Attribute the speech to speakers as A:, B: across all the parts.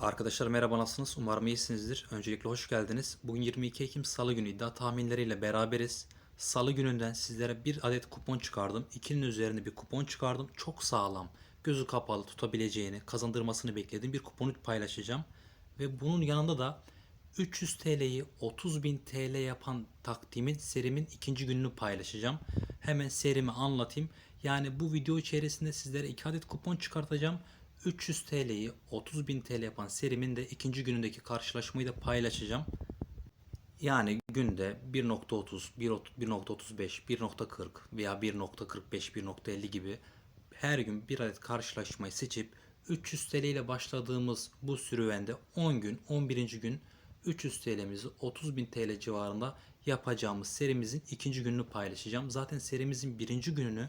A: Arkadaşlar merhaba nasılsınız? Umarım iyisinizdir. Öncelikle hoş geldiniz. Bugün 22 Ekim Salı günü iddia tahminleriyle beraberiz. Salı gününden sizlere bir adet kupon çıkardım. İkinin üzerinde bir kupon çıkardım. Çok sağlam, gözü kapalı tutabileceğini, kazandırmasını beklediğim bir kuponu paylaşacağım. Ve bunun yanında da 300 TL'yi 30.000 TL yapan takdimin serimin ikinci gününü paylaşacağım. Hemen serimi anlatayım. Yani bu video içerisinde sizlere 2 adet kupon çıkartacağım. 300 TL'yi 30.000 TL yapan serimin de ikinci günündeki karşılaşmayı da paylaşacağım. Yani günde 1.30, 1.35, 1.40 veya 1.45, 1.50 gibi her gün bir adet karşılaşmayı seçip 300 TL ile başladığımız bu serüvende 10 gün, 11. gün 300 TL'mizi 30.000 TL civarında yapacağımız serimizin ikinci gününü paylaşacağım. Zaten serimizin birinci gününü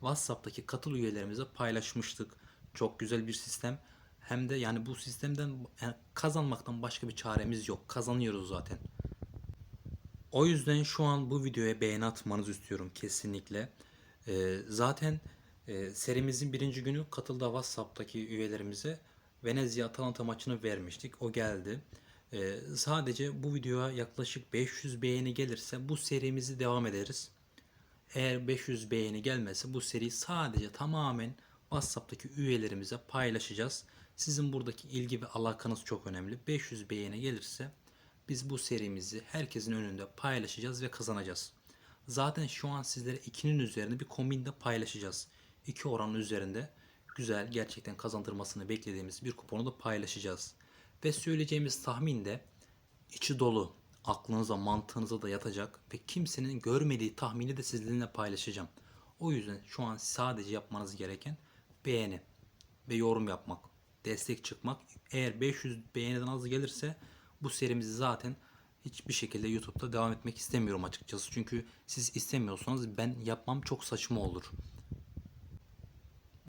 A: WhatsApp'taki katıl üyelerimize paylaşmıştık. Çok güzel bir sistem. Hem de yani bu sistemden yani kazanmaktan başka bir çaremiz yok. Kazanıyoruz zaten. O yüzden şu an bu videoya beğeni atmanızı istiyorum kesinlikle. Ee, zaten e, serimizin birinci günü katılda WhatsApp'taki üyelerimize Venezia Atalanta maçını vermiştik. O geldi. Ee, sadece bu videoya yaklaşık 500 beğeni gelirse bu serimizi devam ederiz. Eğer 500 beğeni gelmezse bu seriyi sadece tamamen WhatsApp'taki üyelerimize paylaşacağız. Sizin buradaki ilgi ve alakanız çok önemli. 500 beğeni gelirse biz bu serimizi herkesin önünde paylaşacağız ve kazanacağız. Zaten şu an sizlere 2'nin üzerinde bir kombinde paylaşacağız. 2 oranın üzerinde güzel gerçekten kazandırmasını beklediğimiz bir kuponu da paylaşacağız. Ve söyleyeceğimiz tahmin de içi dolu, aklınıza, mantığınıza da yatacak ve kimsenin görmediği tahmini de sizinle paylaşacağım. O yüzden şu an sadece yapmanız gereken beğeni ve yorum yapmak, destek çıkmak. Eğer 500 beğeniden az gelirse bu serimizi zaten hiçbir şekilde YouTube'da devam etmek istemiyorum açıkçası. Çünkü siz istemiyorsanız ben yapmam çok saçma olur.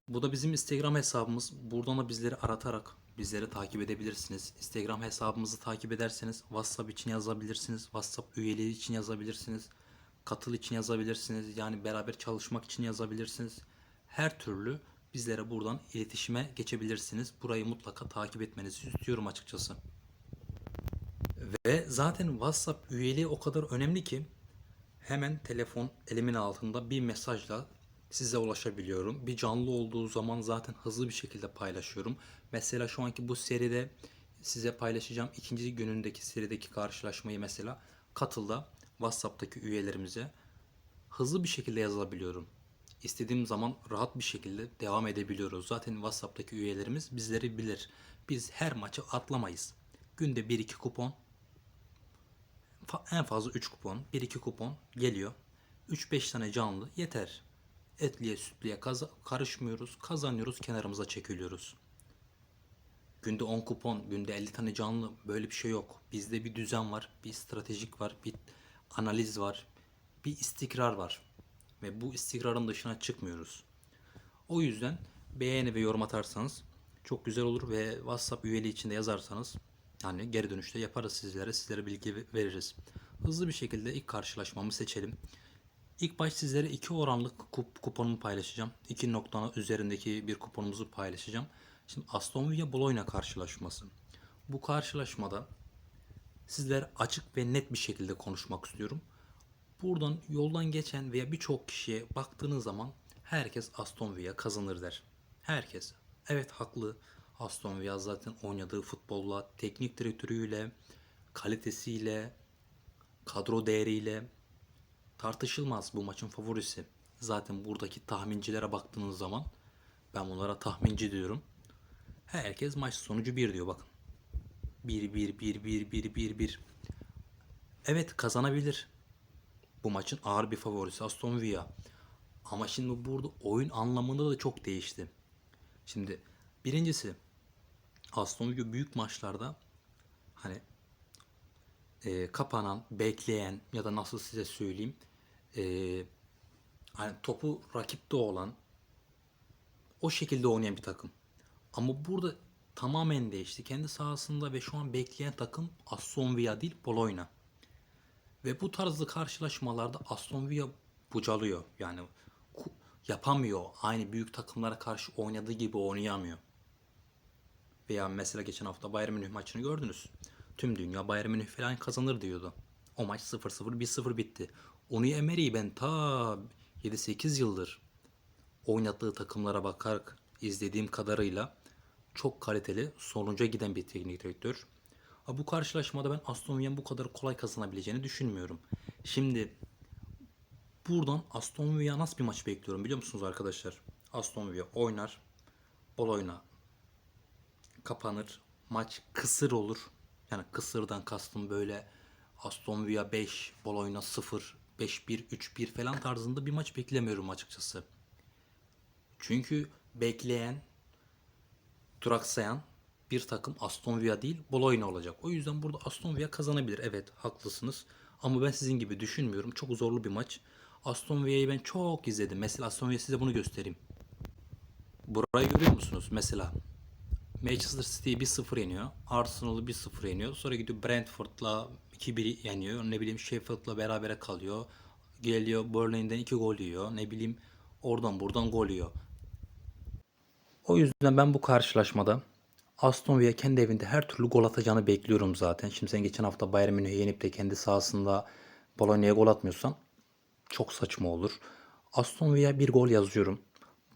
A: Bu da bizim Instagram hesabımız. Buradan da bizleri aratarak bizleri takip edebilirsiniz. Instagram hesabımızı takip ederseniz WhatsApp için yazabilirsiniz. WhatsApp üyeliği için yazabilirsiniz. Katıl için yazabilirsiniz. Yani beraber çalışmak için yazabilirsiniz. Her türlü bizlere buradan iletişime geçebilirsiniz. Burayı mutlaka takip etmenizi istiyorum açıkçası. Ve zaten WhatsApp üyeliği o kadar önemli ki hemen telefon elimin altında bir mesajla size ulaşabiliyorum. Bir canlı olduğu zaman zaten hızlı bir şekilde paylaşıyorum. Mesela şu anki bu seride size paylaşacağım ikinci günündeki serideki karşılaşmayı mesela katılda WhatsApp'taki üyelerimize hızlı bir şekilde yazabiliyorum. İstediğim zaman rahat bir şekilde devam edebiliyoruz. Zaten WhatsApp'taki üyelerimiz bizleri bilir. Biz her maçı atlamayız. Günde 1-2 kupon en fazla 3 kupon, 1-2 kupon geliyor. 3-5 tane canlı yeter. Etliye sütlüye kaza- karışmıyoruz. Kazanıyoruz kenarımıza çekiliyoruz. Günde 10 kupon, günde 50 tane canlı böyle bir şey yok. Bizde bir düzen var, bir stratejik var, bir analiz var, bir istikrar var. Ve bu istikrarın dışına çıkmıyoruz. O yüzden beğeni ve yorum atarsanız çok güzel olur ve WhatsApp üyeliği içinde yazarsanız yani geri dönüşte yaparız sizlere, sizlere bilgi veririz. Hızlı bir şekilde ilk karşılaşmamı seçelim. İlk baş sizlere iki oranlık kup kuponumu paylaşacağım. İki noktanın üzerindeki bir kuponumuzu paylaşacağım. Şimdi Aston Villa Bologna karşılaşması. Bu karşılaşmada sizler açık ve net bir şekilde konuşmak istiyorum. Buradan yoldan geçen veya birçok kişiye baktığınız zaman herkes Aston Villa kazanır der. Herkes. Evet haklı. Aston Villa zaten oynadığı futbolla, teknik direktörüyle, kalitesiyle, kadro değeriyle tartışılmaz bu maçın favorisi. Zaten buradaki tahmincilere baktığınız zaman ben bunlara tahminci diyorum. Herkes maç sonucu 1 diyor bakın. 1 1 1 1 1 1 1. Evet kazanabilir. Bu maçın ağır bir favorisi Aston Villa. Ama şimdi burada oyun anlamında da çok değişti. Şimdi birincisi Aston Villa büyük maçlarda hani e, kapanan, bekleyen ya da nasıl size söyleyeyim e, hani topu rakipte olan o şekilde oynayan bir takım. Ama burada tamamen değişti. Kendi sahasında ve şu an bekleyen takım Aston Villa değil Bologna. Ve bu tarzda karşılaşmalarda Aston Villa bucalıyor. Yani yapamıyor. Aynı büyük takımlara karşı oynadığı gibi oynayamıyor. Veya mesela geçen hafta Bayern Münih maçını gördünüz. Tüm dünya Bayern Münih falan kazanır diyordu. O maç 0-0 1-0 bitti. Onu Emery'i ben ta 7-8 yıldır oynattığı takımlara bakarak izlediğim kadarıyla çok kaliteli sonuca giden bir teknik direktör. Ha, bu karşılaşmada ben Aston Villa'nın bu kadar kolay kazanabileceğini düşünmüyorum. Şimdi buradan Aston Villa nasıl bir maç bekliyorum biliyor musunuz arkadaşlar? Aston Villa oynar, bol oyna kapanır, maç kısır olur. Yani kısırdan kastım böyle Aston Villa 5, Bologna 0, 5-1, 3-1 falan tarzında bir maç beklemiyorum açıkçası. Çünkü bekleyen, duraksayan bir takım Aston Villa değil Bologna olacak. O yüzden burada Aston Villa kazanabilir. Evet haklısınız. Ama ben sizin gibi düşünmüyorum. Çok zorlu bir maç. Aston Villa'yı ben çok izledim. Mesela Aston Villa size bunu göstereyim. Burayı görüyor musunuz? Mesela Manchester City'yi 1-0 yeniyor. Arsenal'ı 1-0 yeniyor. Sonra gidiyor Brentford'la 2-1 yeniyor. Ne bileyim Sheffield'la berabere kalıyor. Geliyor Burnley'den 2 gol yiyor. Ne bileyim oradan buradan gol yiyor. O yüzden ben bu karşılaşmada Aston Villa kendi evinde her türlü gol atacağını bekliyorum zaten. Şimdi sen geçen hafta Bayern Münih'i yenip de kendi sahasında Bologna'ya gol atmıyorsan çok saçma olur. Aston Villa bir gol yazıyorum.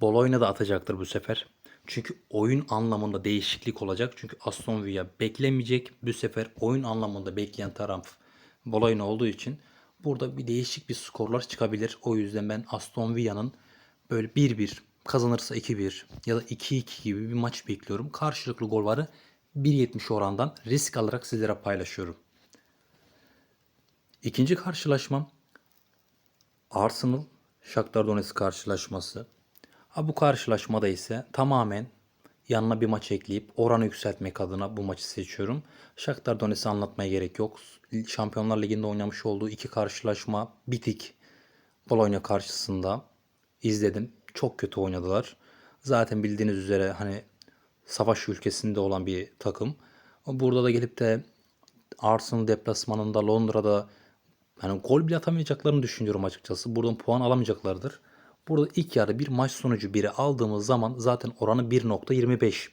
A: Bologna da atacaktır bu sefer. Çünkü oyun anlamında değişiklik olacak. Çünkü Aston Villa beklemeyecek. Bu sefer oyun anlamında bekleyen taraf Bologna olduğu için burada bir değişik bir skorlar çıkabilir. O yüzden ben Aston Villa'nın böyle 1-1 kazanırsa 2-1 ya da 2-2 gibi bir maç bekliyorum. Karşılıklı gol varı 1.70 orandan risk alarak sizlere paylaşıyorum. İkinci karşılaşmam Arsenal Shakhtar Donetsk karşılaşması. Ha bu karşılaşmada ise tamamen yanına bir maç ekleyip oranı yükseltmek adına bu maçı seçiyorum. Shakhtar Donetsk'i anlatmaya gerek yok. Şampiyonlar Ligi'nde oynamış olduğu iki karşılaşma bitik. Bologna karşısında izledim. Çok kötü oynadılar. Zaten bildiğiniz üzere hani savaş ülkesinde olan bir takım. Burada da gelip de Arsenal deplasmanında Londra'da yani gol bile atamayacaklarını düşünüyorum açıkçası. Buradan puan alamayacaklardır. Burada ilk yarı bir maç sonucu biri aldığımız zaman zaten oranı 1.25.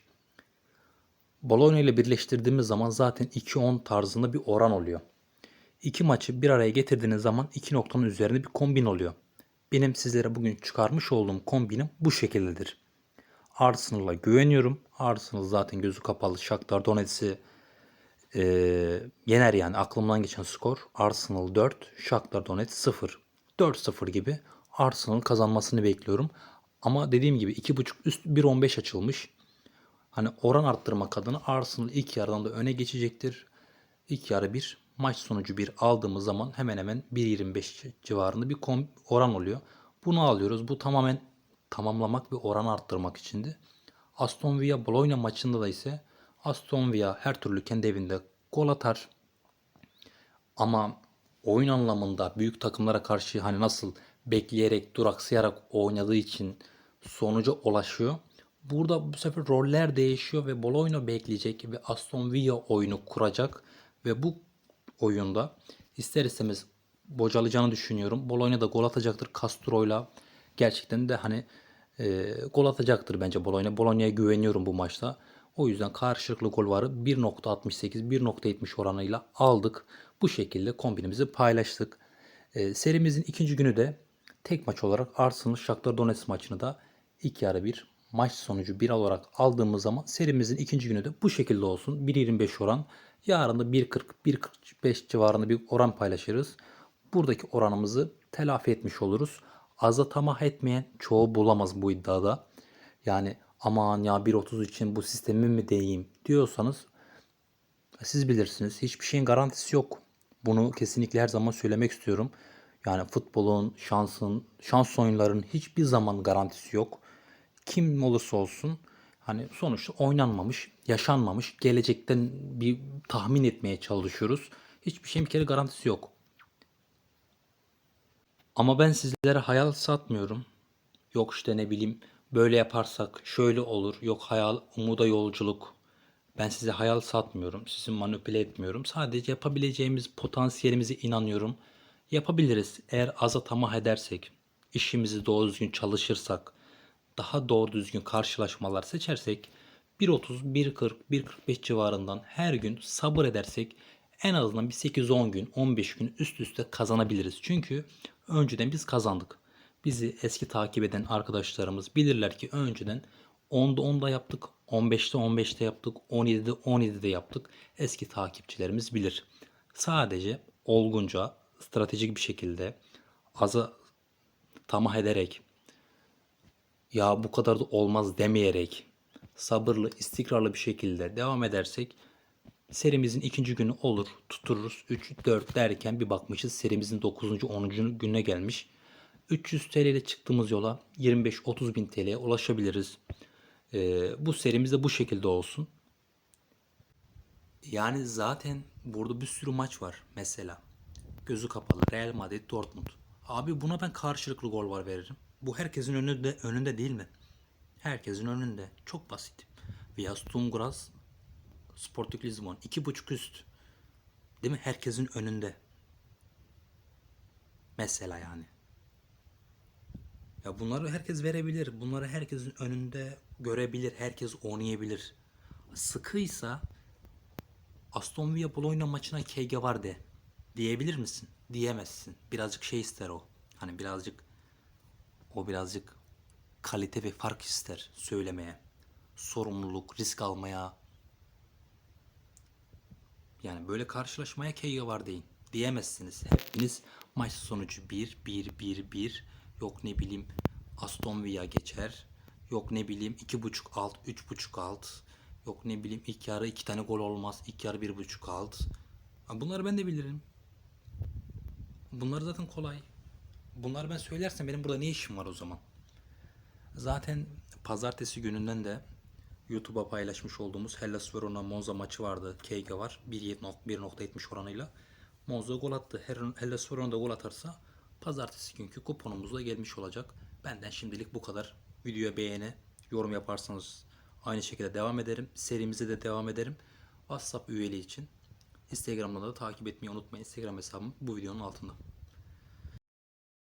A: Bologna ile birleştirdiğimiz zaman zaten 2.10 tarzında bir oran oluyor. İki maçı bir araya getirdiğiniz zaman 2 noktanın üzerinde bir kombin oluyor. Benim sizlere bugün çıkarmış olduğum kombinim bu şekildedir. Arsenal'a güveniyorum. Arsenal zaten gözü kapalı. Shakhtar Donetsk'i e, yener yani aklımdan geçen skor. Arsenal 4, Shakhtar Donetsk 0. 4-0 gibi Arsenal'ın kazanmasını bekliyorum. Ama dediğim gibi 2.5 üst 1.15 açılmış. Hani oran arttırmak adına Arsenal ilk yarıdan da öne geçecektir. İlk yarı bir maç sonucu bir aldığımız zaman hemen hemen 1.25 civarında bir oran oluyor. Bunu alıyoruz. Bu tamamen tamamlamak ve oran arttırmak içindi. Aston Villa Bologna maçında da ise Aston Villa her türlü kendi evinde gol atar. Ama oyun anlamında büyük takımlara karşı hani nasıl bekleyerek, duraksayarak oynadığı için sonuca ulaşıyor. Burada bu sefer roller değişiyor ve Bologna bekleyecek ve Aston Villa oyunu kuracak ve bu oyunda ister istemez bocalayacağını düşünüyorum. Bologna da gol atacaktır Castro'yla. Gerçekten de hani e, gol atacaktır bence Bologna. Bologna'ya güveniyorum bu maçta. O yüzden karşılıklı gol varı 1.68 1.70 oranıyla aldık. Bu şekilde kombinimizi paylaştık. E, serimizin ikinci günü de tek maç olarak Arsenal Shakhtar Donetsk maçını da ilk yarı bir maç sonucu 1 olarak aldığımız zaman serimizin ikinci günü de bu şekilde olsun. 1.25 oran. Yarın da 1.40-1.45 civarında bir oran paylaşırız. Buradaki oranımızı telafi etmiş oluruz. Aza tamah etmeyen çoğu bulamaz bu iddiada. Yani aman ya 1.30 için bu sistemi mi deneyeyim diyorsanız siz bilirsiniz. Hiçbir şeyin garantisi yok. Bunu kesinlikle her zaman söylemek istiyorum. Yani futbolun, şansın, şans oyunların hiçbir zaman garantisi yok. Kim olursa olsun hani sonuçta oynanmamış, yaşanmamış, gelecekten bir tahmin etmeye çalışıyoruz. Hiçbir şeyin bir kere garantisi yok. Ama ben sizlere hayal satmıyorum. Yok işte ne bileyim böyle yaparsak şöyle olur. Yok hayal umuda yolculuk. Ben size hayal satmıyorum. Sizi manipüle etmiyorum. Sadece yapabileceğimiz potansiyelimize inanıyorum. Yapabiliriz eğer aza tamah edersek, işimizi doğru düzgün çalışırsak, daha doğru düzgün karşılaşmalar seçersek 1.30, 1.40, 1.45 civarından her gün sabır edersek en azından bir 8-10 gün, 15 gün üst üste kazanabiliriz. Çünkü önceden biz kazandık. Bizi eski takip eden arkadaşlarımız bilirler ki önceden 10'da 10'da yaptık, 15'te 15'te yaptık, 17'de 17'de yaptık. Eski takipçilerimiz bilir. Sadece olgunca, stratejik bir şekilde aza tamah ederek ya bu kadar da olmaz demeyerek sabırlı, istikrarlı bir şekilde devam edersek serimizin ikinci günü olur. Tutururuz 3, 4 derken bir bakmışız serimizin 9. 10. gününe gelmiş. 300 TL ile çıktığımız yola 25-30 bin TL'ye ulaşabiliriz. Ee, bu serimiz de bu şekilde olsun. Yani zaten burada bir sürü maç var mesela. Gözü kapalı Real Madrid Dortmund. Abi buna ben karşılıklı gol var veririm. Bu herkesin önünde önünde değil mi? Herkesin önünde. Çok basit. Via Stungras Sporting Lisbon 2.5 üst. Değil mi? Herkesin önünde. Mesela yani. Ya bunları herkes verebilir. Bunları herkesin önünde görebilir. Herkes oynayabilir. Sıkıysa Aston Villa Bologna maçına KG var de. Diyebilir misin? Diyemezsin. Birazcık şey ister o. Hani birazcık o birazcık kalite ve fark ister söylemeye. Sorumluluk, risk almaya. Yani böyle karşılaşmaya KG var deyin. Diyemezsiniz. Hepiniz maç sonucu 1, 1, 1, 1. Yok ne bileyim Aston Villa geçer. Yok ne bileyim 2.5 alt, 3.5 alt. Yok ne bileyim ilk yarı iki tane gol olmaz. İlk yarı 1.5 alt. Bunları ben de bilirim. Bunlar zaten kolay. Bunları ben söylersem benim burada ne işim var o zaman? Zaten pazartesi gününden de YouTube'a paylaşmış olduğumuz Hellas Verona Monza maçı vardı. KG var. 1.70 oranıyla. Monza gol attı. Hellas Verona da gol atarsa pazartesi günkü kuponumuz da gelmiş olacak. Benden şimdilik bu kadar. Videoya beğeni, yorum yaparsanız aynı şekilde devam ederim. Serimize de devam ederim. WhatsApp üyeliği için Instagram'dan da takip etmeyi unutmayın. Instagram hesabım bu videonun altında.